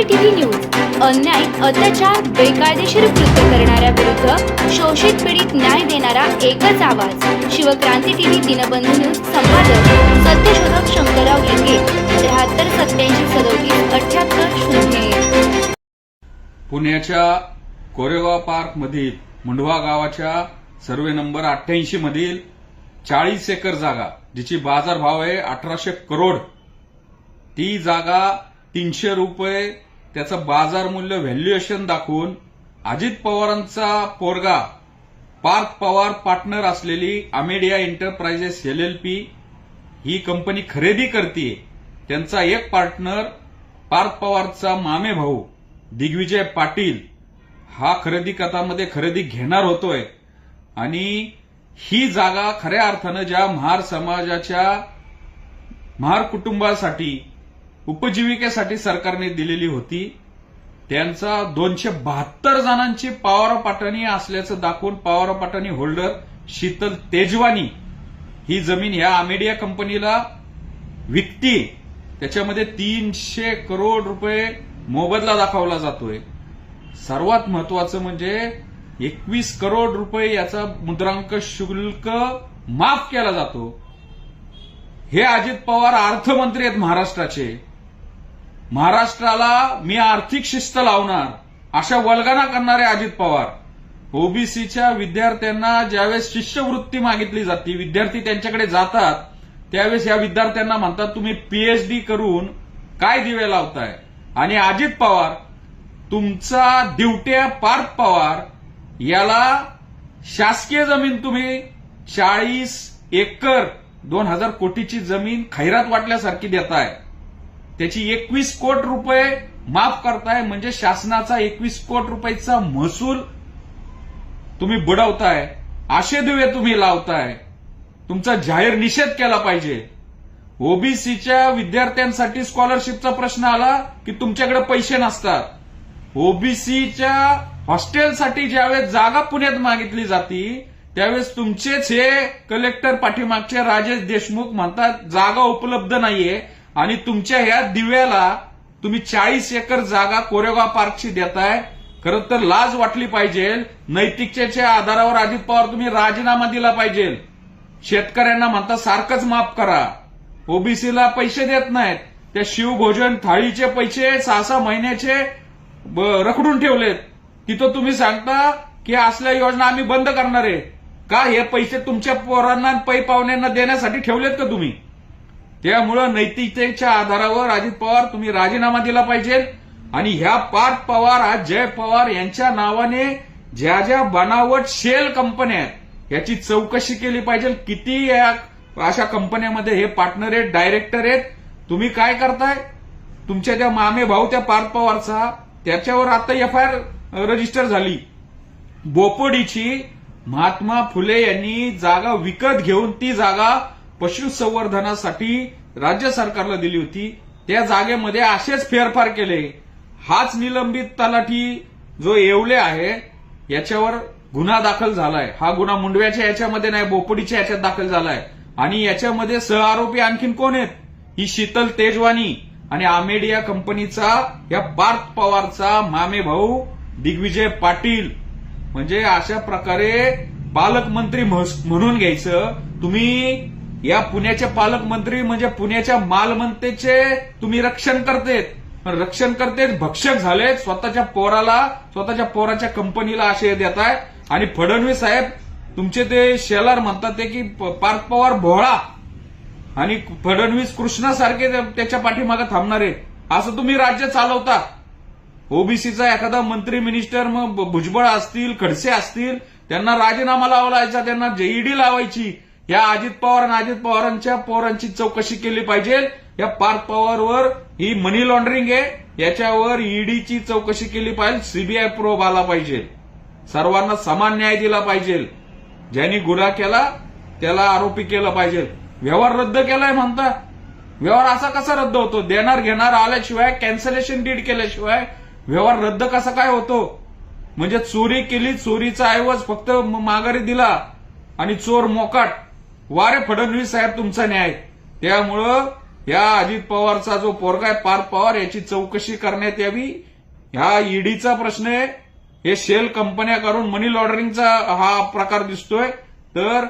CCTV news. अन्याय अत्याचार बेकायदेशीर कृत्य करणाऱ्या विरुद्ध शोषित पीडित न्याय देणारा एकच आवाज. शिवक्रांती टीव्ही दिनबंधू न्यूज संपादक सत्यशोधक शंकरराव लिंगे त्र्याहत्तर सत्याऐंशी सदोतीस अठ्याहत्तर शून्य पुण्याच्या कोरेगाव पार्क मधील मुंडवा गावाच्या सर्वे नंबर अठ्ठ्याऐंशी मधील चाळीस एकर जागा जिची बाजारभाव आहे अठराशे करोड. ती जागा तीनशे रुपये त्याचं बाजार मूल्य व्हॅल्युएशन दाखवून अजित पवारांचा पोरगा पार्थ पवार पार्टनर असलेली अमेडिया एंटरप्राइजेस एलएलपी ही कंपनी खरेदी करते त्यांचा एक पार्टनर पार्थ पवारचा मामे भाऊ दिग्विजय पाटील हा खरेदी कथामध्ये खरेदी घेणार होतोय. आणि ही जागा खऱ्या अर्थानं ज्या महार समाजाच्या महार कुटुंबासाठी उपजीविकेसाठी सरकारने दिलेली होती. त्यांचा दोनशे बहात्तर जणांची पॉवर पाटणी असल्याचं दाखवून पॉवर पाटणी होल्डर शीतल तेजवानी ही जमीन ह्या आमेडिया कंपनीला विकती. त्याच्यामध्ये तीनशे करोड रुपये मोबदला दाखवला जातोय. सर्वात महत्वाचं म्हणजे एकवीस करोड रुपये याचा मुद्रांक शुल्क माफ केला जातो. हे अजित पवार अर्थमंत्री आहेत महाराष्ट्राचे. महाराष्ट्राला मी आर्थिक शिस्त लावणार अशा वल्गना करणारे अजित पवार. ओबीसीच्या विद्यार्थ्यांना ज्यावेळेस शिष्यवृत्ती मागितली जाते विद्यार्थी त्यांच्याकडे जातात त्यावेळेस या विद्यार्थ्यांना म्हणतात तुम्ही पीएचडी करून काय दिवे लावताय? आणि अजित पवार तुमचा दिवट्या पार्थ पवार याला शासकीय जमीन तुम्ही चाळीस एकर दोन हजार कोटीची जमीन खैरात वाटल्यासारखी देताय. त्याची एकवीस कोट रुपये माफ करताय म्हणजे शासनाचा एकवीस कोट रुपयाचा महसूल तुम्ही बुडवताय आशे दिवे तुम्ही लावताय तुमचा जाहीर निषेध केला पाहिजे. ओबीसीच्या विद्यार्थ्यांसाठी स्कॉलरशिपचा प्रश्न आला की तुमच्याकडे पैसे नसतात. ओबीसीच्या हॉस्टेलसाठी ज्यावेळेस जागा पुण्यात मागितली जाती त्यावेळेस तुमचेच हे कलेक्टर पाठीमागचे राजेश देशमुख म्हणतात जागा उपलब्ध नाहीये. आणि तुमच्या ह्या दिव्याला तुम्ही चाळीस एकर जागा कोरेगाव पार्कची देताय. खरं तर लाज वाटली पाहिजे. नैतिकतेच्या आधारावर अजित पवार तुम्ही राजीनामा दिला पाहिजे. शेतकऱ्यांना म्हणता सारखंच माफ करा. ओबीसीला पैसे देत नाहीत. त्या शिवभोजन थाळीचे पैसे सहा सहा महिन्याचे रखडून ठेवलेत. तिथं तुम्ही सांगता की असल्या योजना आम्ही बंद करणार आहे. का हे पैसे तुमच्या पोरांना पै पाहुण्यांना देण्यासाठी ठेवलेत का तुम्ही? त्यामुळं नैतिकतेच्या आधारावर अजित पवार तुम्ही राजीनामा दिला पाहिजे. आणि ह्या पार्थ पवार आज जय पवार यांच्या नावाने ज्या ज्या बनावट शेल कंपन्या आहेत याची चौकशी केली पाहिजे. किती या अशा कंपन्यामध्ये हे पार्टनर आहेत डायरेक्टर आहेत तुम्ही काय करताय? तुमच्या त्या मामे भाऊ त्या पार्थ पवारचा त्याच्यावर आता एफ आय आर रजिस्टर झाली. बोपोडीची महात्मा फुले यांनी जागा विकत घेऊन ती जागा पशुसंवर्धनासाठी राज्य सरकारला दिली होती. त्या जागेमध्ये असेच फेरफार केले. हाच निलंबित तलाठी जो येवले आहे याच्यावर गुन्हा दाखल झालाय. हा गुन्हा मुंडव्याच्या याच्यामध्ये नाही बोपडीच्या याच्यात दाखल झालाय. आणि याच्यामध्ये सहआरोपी आणखीन कोण आहेत? ही शीतल तेजवानी आणि आमेडिया कंपनीचा या पार्थ पवारचा मामे भाऊ दिग्विजय पाटील. म्हणजे अशा प्रकारे पालकमंत्री म्हणून घ्यायचं. तुम्ही या पुण्याचे पालकमंत्री म्हणजे पुण्याच्या मालमत्तेचे तुम्ही रक्षण करतेत पण रक्षण करतेत भक्षक झालेत स्वतःच्या पोराला स्वतःच्या पोराच्या कंपनीला आशय देत आहे आणि फडणवीस साहेब तुमचे ते शेलार म्हणतात ते की पार्थ पवार भोळा. आणि फडणवीस कृष्णासारखे त्याच्या पाठीमागे थांबणारे. असं तुम्ही राज्य चालवता. ओबीसीचा एखादा मंत्री मिनिस्टर मग भुजबळ असतील खडसे असतील त्यांना राजीनामा लावायचा त्यांना जेईडी लावायची. या अजित पवार आणि अजित पवारांच्या पोरांची चौकशी केली पाहिजे. या पार्थ पवारवर ही मनी लॉन्ड्रिंग आहे. याच्यावर ईडीची चौकशी केली पाहिजे. सीबीआय प्रोब आला पाहिजे. सर्वांना समान न्याय दिला पाहिजे. ज्यांनी गुन्हा केला त्याला आरोपी केला पाहिजे. व्यवहार रद्द केलाय म्हणता. व्यवहार असा कसा रद्द होतो? देणार घेणार आल्याशिवाय कॅन्सलेशन डीड केल्याशिवाय व्यवहार रद्द कसा काय होतो? म्हणजे चोरी केली चोरीचा ऐवज फक्त माघारी दिला आणि चोर मोकाट. वारे फडणवीस साहेब तुमचा न्याय. त्यामुळं या अजित पवारचा जो पोरगा आहे पार्थ पवार याची चौकशी करण्यात यावी. ह्या ईडीचा प्रश्न आहे. हे शेल कंपन्या करून मनी लॉन्ड्रिंगचा हा प्रकार दिसतोय. तर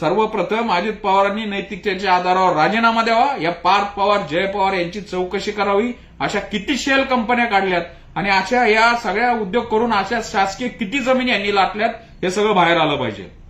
सर्वप्रथम अजित पवारांनी नैतिकतेच्या आधारावर राजीनामा द्यावा. या पार्थ पवार जय पवार यांची चौकशी करावी. अशा किती शेल कंपन्या काढल्यात आणि अशा या सगळ्या उद्योग करून अशा शासकीय किती जमिनी यांनी लाटल्यात हे सगळं बाहेर आलं पाहिजे.